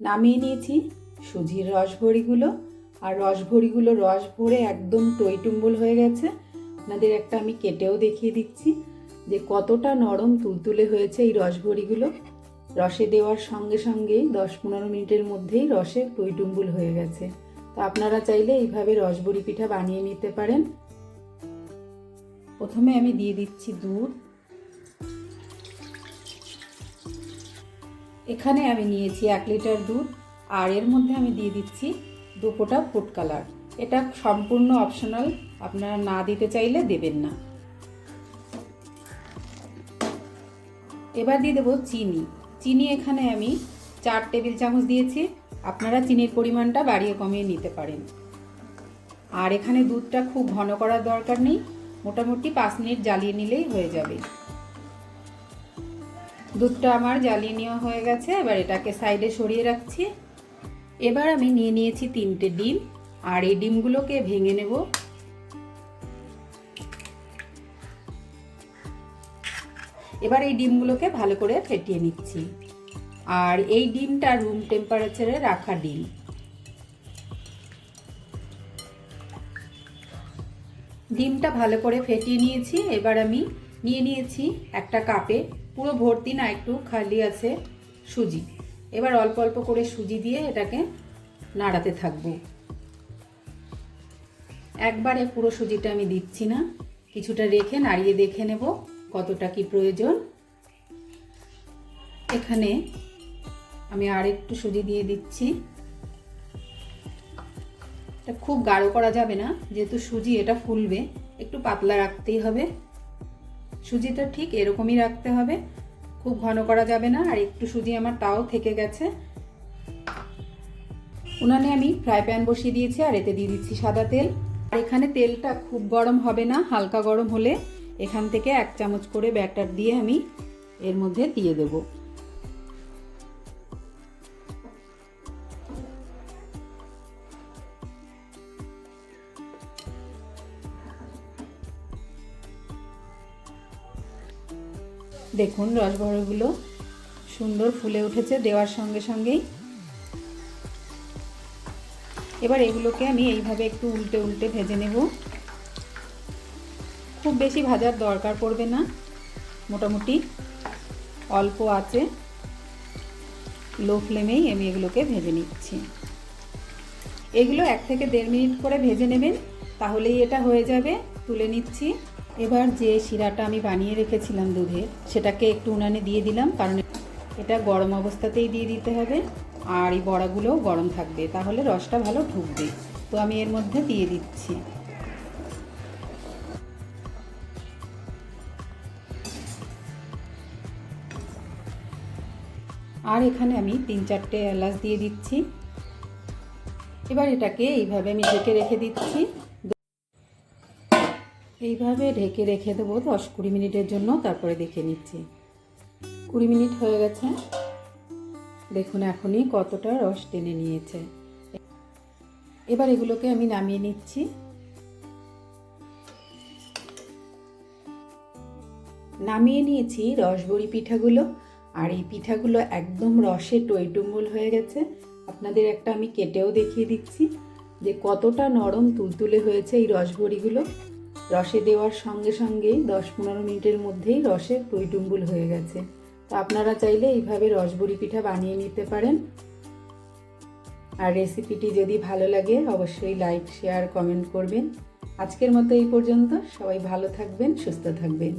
নামিয়ে নিয়েছি। সুজির রসভরিগুলো। আর রসভরিগুলো রস ভরে একদম টইটুম্বুল হয়ে গেছে। আপনাদের একটা আমি কেটেও দেখিয়ে দিচ্ছি যে কতটা নরম তুলতুলে হয়েছে এই রসভরিগুলো। রসে দেওয়ার সঙ্গে সঙ্গেই দশ পনেরো মিনিটের মধ্যেই রসে টইটুম্বুল হয়ে গেছে। তো আপনারা চাইলে এইভাবে রসবড়ি পিঠা বানিয়ে নিতে পারেন। প্রথমে আমি দিয়ে দিচ্ছি দুধ। এখানে আমি নিয়েছি এক লিটার দুধ আর এর মধ্যে আমি দিয়ে দিচ্ছি দু ফোঁটা ফুড কালার এটা সম্পূর্ণ অপশনাল আপনারা না দিতে চাইলে দেবেন না। এবার দিয়ে দেবো চিনি। চিনি এখানে আমি চার টেবিল চামচ দিয়েছি। আপনারা চিনির পরিমাণটা বাড়িয়ে কমিয়ে নিতে পারেন। আর এখানে দুধটা খুব ঘন করার দরকার নেই। মোটামুটি পাঁচ মিনিট জ্বালিয়ে নিলেই হয়ে যাবে। দুধটা আমার জ্বালিয়ে নেওয়া হয়ে গেছে, এবার এটাকে সাইডে সরিয়ে রাখছি। এবার আমি নিয়ে নিয়েছি তিনটে ডিম, আর এই ডিমগুলোকে ভেঙে নেব। এবার এই ডিমগুলোকে ভালো করে ফেটিয়ে নিচ্ছি। আর এই ডিমটা রুম টেম্পারেচারে রাখা ডিম। ডিমটা ভালো করে ফেটিয়ে নিয়েছি। এবার আমি নিয়ে নিয়েছি একটা কাপে পুরো ভর্তি না, একটু খালি আছে সুজি। এবার অল্প অল্প করে সুজি দিয়ে এটাকে নাড়াতে থাকব। একবারে পুরো সুজিটা আমি দিচ্ছি না, কিছুটা রেখে নাড়িয়ে দেখে নেব কতটা কি প্রয়োজন। এখানে আমি আর একটু সুজি দিয়ে দিচ্ছি। এটা খুব গাঢ় করা যাবে না, যেহেতু সুজি এটা ফুলবে, একটু পাতলা রাখতেই হবে। সুজিটা ঠিক এরকমই রাখতে হবে। খুব ঘন করা যাবে না, আর একটু সুজি আমার তাও থেকে গেছে। উনানে আমি ফ্রাই প্যান বসিয়ে দিয়েছি, আর এতে দিয়ে দিচ্ছি সাদা তেল। আর এখানে তেলটা খুব গরম হবে না, হালকা গরম হলে এখান থেকে এক চামচ করে ব্যাটার দিয়ে আমি এর মধ্যে দিয়ে দেব। দেখুন রসবড়গুলো সুন্দর ফুলে উঠেছে দেওয়ার সঙ্গে সঙ্গেই। এবার এগুলোকে আমি এইভাবে একটু উল্টে উল্টে ভেজে নেব। খুব বেশি ভাজার দরকার পড়বে না, মোটামুটি অল্প আছে। লো ফ্লেমেই আমি এগুলোকে ভেজে নিচ্ছি। এগুলো এক থেকে দেড় মিনিট করে ভেজে নেবেন, তাহলেই এটা হয়ে যাবে, তুলে নিচ্ছি। এবার যে শিরাটা আমি বানিয়ে রেখেছিলাম দুধের সেটাকে একটু উনানে দিয়ে দিলাম, কারণ এটা গরম অবস্থাতেই দিয়ে দিতে হবে, আর এই বড়াগুলোও গরম থাকবে, তাহলে রসটা ভালো ঢুকবে। তো আমি এর মধ্যে দিয়ে দিচ্ছি। আর এখানে আমি তিন চারটে এলাচ দিয়ে দিচ্ছি। এবার এটাকে এইভাবে আমি ঢেকে রেখে দিচ্ছি। এইভাবে ঢেকে রেখে দেবো দশ কুড়ি মিনিটের জন্য, তারপরে দেখে নিচ্ছি। কুড়ি মিনিট হয়ে গেছে। দেখুন, এখনই কতটা রস টেনে নিয়েছে। এবার এগুলোকে আমি নামিয়ে নিচ্ছি। নামিয়ে নিয়েছি রসবড়ি পিঠাগুলো। আর এই পিঠাগুলো একদম রসে টইটুম্বুল হয়ে গেছে। আপনাদের একটা আমি কেটেও দেখিয়ে দিচ্ছি যে কতটা নরম তুলতুলে হয়েছে এই রসবড়িগুলো। রসে দেওয়ার সঙ্গে সঙ্গে দশ পনেরো মিনিটের মধ্যেই রসে টইটুম্বুল হয়ে গেছে। তো আপনারা চাইলে এইভাবে রসবড়ি পিঠা বানিয়ে নিতে পারেন। আর রেসিপিটি যদি ভালো লাগে, অবশ্যই লাইক, শেয়ার, কমেন্ট করবেন। আজকের মতো এই পর্যন্ত। সবাই ভালো থাকবেন, সুস্থ থাকবেন।